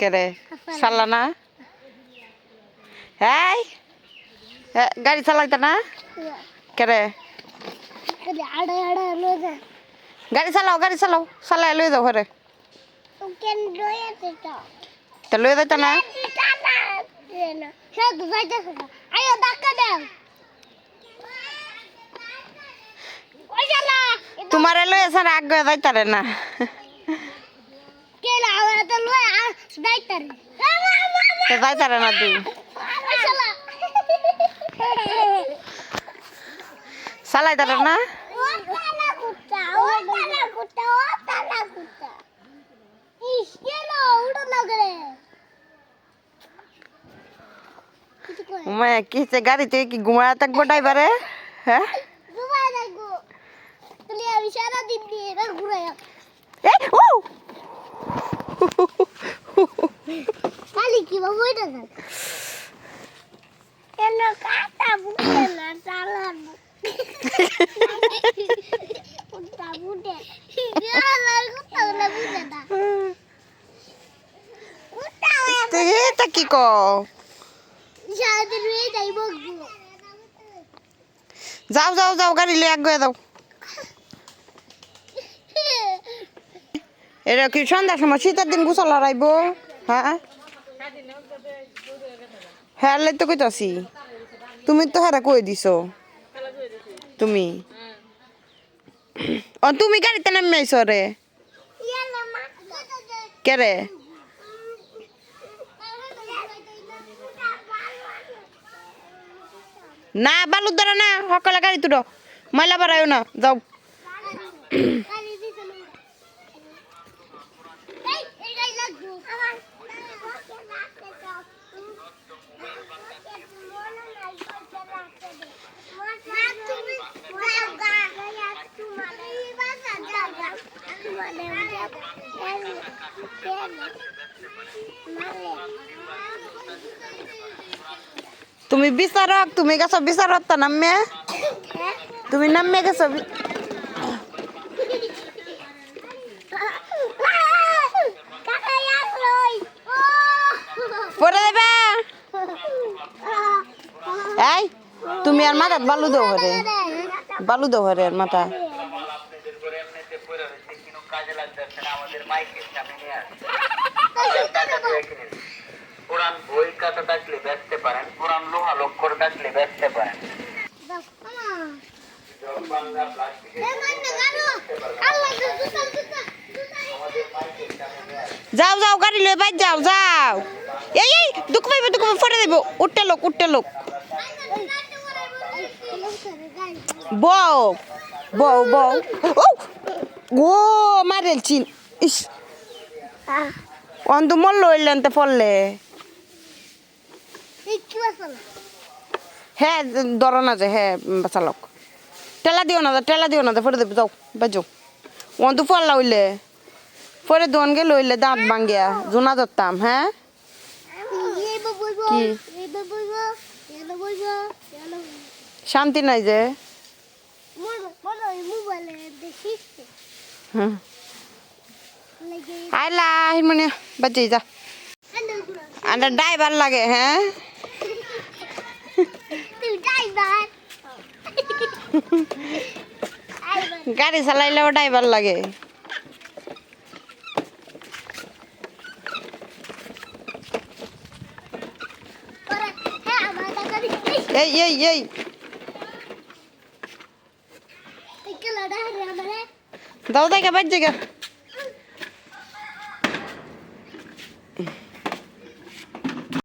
কেরে চালা না? হ্যাঁ গাড়ি চালাইতা না? কেরে গাড়ি চালাও গাড়ি চালাও চালাই লয়ে যাও ঘরে। তা লয়ে যাইতা না? তোমারে লয়ে ছাড়া আগে যাইতারে না কে না আমরা তো লয়ে আ দাইতারে তো যাইতারে না ওই শালা চালাইতারে না ইস কে হচ্ছে গাড়িতে কি ঘুমায় থাকব ড্রাইভারে হ্যাঁ ঘুমায় থাকব কি বাবু এটা কেন কাটা না এটা কি যাও যাও যাও গাড়ি লিয়ে আগে যাও এটা কি সন্ধ্যার সময় শীতের দিন গোসল হারাইব? হ্যাঁ? হ্যাঁ তো কইতাছি। তুমি তো হারা কই দিছো? তুমি? ও তুমি গাড়িতে নামি আইছো রে? কে রে না, বালুর দ্বারা না, সকালে গাড়ি তুলো। ময়লা বাড়াইও না, যাও। তুমি বিচারক, তুমি গেছো বিচারক তা নামে? তুমি নামে গেছো এই, তুমি আর মাথাত বালু ঘরে। বালু ঘরে আর মাথা পুরান বই কাটা থাকলে বেচতে পারেন পুরান লোহা লক্কর থাকলে বেচতে পারেন যাও যাও গাড়ি লয়ে বাইর যাও যাও এই এই দুঃখ পাইবে দুঃখ পাইবে ফটে দেবো উঠতে লোক উঠতে লোক বউ বউ বউ ও ও মারেল চিন। ইস। অন্ধ মল্ল হইলেন তো ফললে হ্যাঁ ধরো না যে হ্যাঁ চালক। টেলা দিও না টেলা দিও না ফটে দেবে, যাও, বাজো। অন্ধ ফললা হইলে। পরে দোন গেল হইলে, দাঁত ভাঙ্গিয়া, জোনা ধরতাম হ্যাঁ? কি? শান্তি নাই যে। হুম। আইলা মানে বাজে, যা। আন্ডা ড্রাইভার লাগে হ্যাঁ? গাড়ি চালাইলেও ড্রাইভার লাগে। এই এই এই। দাও দেখে বাজে গা।